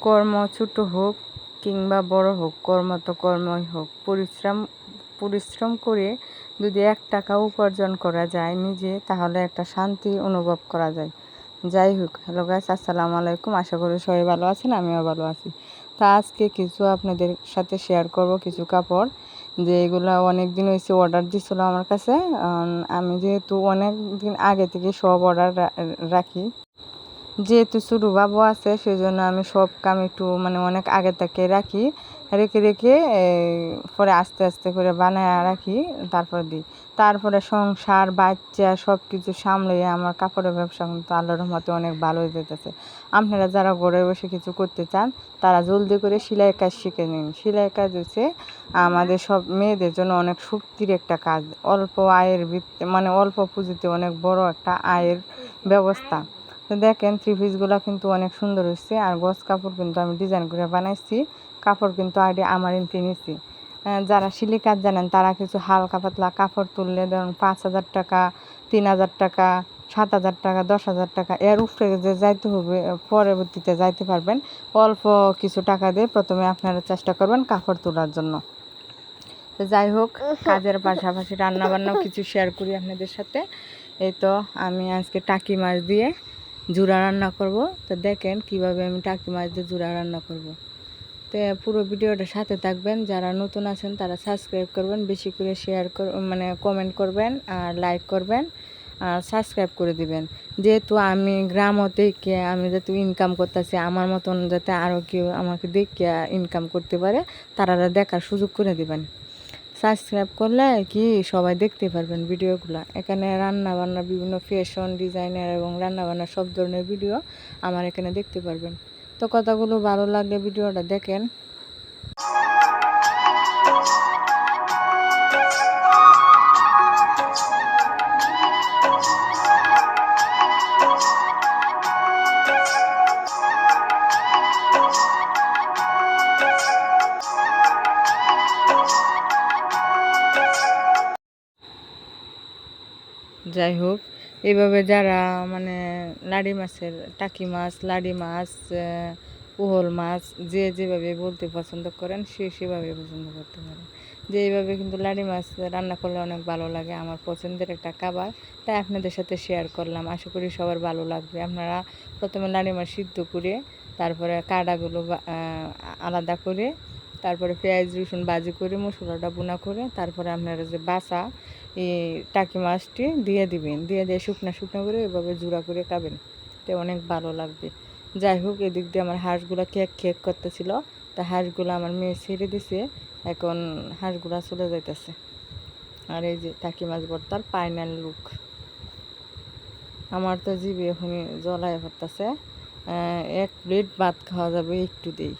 কর্ম ছোট হোক কিংবা বড় হোক, কর্ম তো কর্মই হোক। পরিশ্রম পরিশ্রম করে যদি এক টাকা উপার্জন করা যায় নিজে, তাহলে একটা শান্তি অনুভব করা যায়। যাই হোক, হ্যালো গাইস আসসালামু আলাইকুম। আশা করি সবাই ভালো আছেন, আমিও ভালো আছি। তা আজকে কিছু আপনাদের সাথে শেয়ার করব কিছু কাপড়, যে এগুলো অনেক দিন হয়েছে অর্ডার দিছিল আমার কাছে। আমি যেহেতু অনেক দিন আগে থেকে সব অর্ডার রাখি। যেহেতু ছোটো বাবু আছে সেই জন্য আমি সব কাম একটু মানে অনেক আগে থেকে রাখি। রেখে রেখে পরে আস্তে আস্তে করে বানায় রাখি, তারপর দিই। তারপরে সংসার, বাচ্চা সব কিছু সামলে আমার কাপড়ের ব্যবসা কিন্তু আল্লাহর রহমতে অনেক ভালো হয়ে যেতেছে। আপনারা যারা ঘরে বসে কিছু করতে চান, তারা জলদি করে সেলাই কাজ শিখে নিন। সেলাই কাজ হচ্ছে আমাদের সব মেয়েদের জন্য অনেক শক্তির একটা কাজ। অল্প আয়ের মানে অল্প পুঁজিতে অনেক বড় একটা আয়ের ব্যবস্থা। তো দেখেন থ্রি পিসগুলো কিন্তু অনেক সুন্দর হয়েছে আর গছ কাপড় কিন্তু আমি ডিজাইন করে বানাইছি। কাপড় কিন্তু আগে আমার ইনতে নিছি। যারা সিলি কাজ জানেন, তারা কিছু হালকা পাতলা কাপড় তুললে, ধরুন পাঁচ হাজার টাকা, তিন হাজার টাকা, সাত হাজার টাকা, দশ হাজার টাকা, এর উপরে যে যাইতে হবে পরবর্তীতে যাইতে পারবেন। অল্প কিছু টাকা দিয়ে প্রথমে আপনারা চেষ্টা করবেন কাপড় তোলার জন্য। তো যাই হোক, কাজের পাশাপাশি রান্নাবান্নাও কিছু শেয়ার করি আপনাদের সাথে। এই তো আমি আজকে টাকি মাছ দিয়ে জুড়া রান্না করব। তো দেখেন কীভাবে আমি টাকি মাছ দিয়ে জুড়া রান্না করব। তো পুরো ভিডিওটা সাথে থাকবেন। যারা নতুন আছেন, তারা সাবস্ক্রাইব করবেন, বেশি করে শেয়ার কর মানে কমেন্ট করবেন আর লাইক করবেন আর সাবস্ক্রাইব করে দিবেন। যেহেতু আমি গ্রাম থেকে আমি যাতে ইনকাম করতেছি, আমার মতন যাতে আরও কেউ আমাকে দেখে ইনকাম করতে পারে, তারা দেখার সুযোগ করে দিবেন। সাবস্ক্রাইব করলে কি সবাই দেখতে পারবেন ভিডিওগুলো। এখানে রান্না বান্না বিভিন্ন ফ্যাশন ডিজাইনার এবং রান্না বান্না সব ধরনের ভিডিও আমার এখানে দেখতে পারবেন। তো কথাগুলো ভালো লাগলে ভিডিওটা দেখেন। যাই হোক এইভাবে যারা মানে লাড়ি মাছের, টাকি মাছ, লাড়ি মাছ উহল মাছ, যে যেভাবে বলতে পছন্দ করেন, সে সেভাবে পছন্দ করতে পারেন যে এইভাবে কিন্তু লাড়ি মাছ রান্না করলে অনেক ভালো লাগে, আমার পছন্দের একটা খাবার। তাই আপনাদের সাথে শেয়ার করলাম। আশা করি সবার ভালো লাগবে। আপনারা প্রথমে লাড়ি মাছ সিদ্ধ করে, তারপরে কাটাগুলো আলাদা করে, তারপরে পেঁয়াজ, রসুন বাজি করে, মশলাটা বোনা করে, তারপরে আপনারা যে বাসা এই টাকি মাছটি দিয়ে দিবেন। দিয়ে দিয়ে শুকনো শুকনো করে এভাবে জুড়া করে খাবেন। তো অনেক ভালো লাগবে। যাই হোক, এদিক দিয়ে আমার হাঁসগুলো কেক কেক করতেছিল। তা হাঁসগুলো আমার মেয়ে ছেড়ে দিছে। এখন হাঁসগুলা চলে যাইতেছে। আর এই যে টাকি মাছ ভর্তার পাইনাল লুক আমার তো জিভে এখনই জলায় ভরতেছে। এক প্লেট ভাত খাওয়া যাবে একটু দেই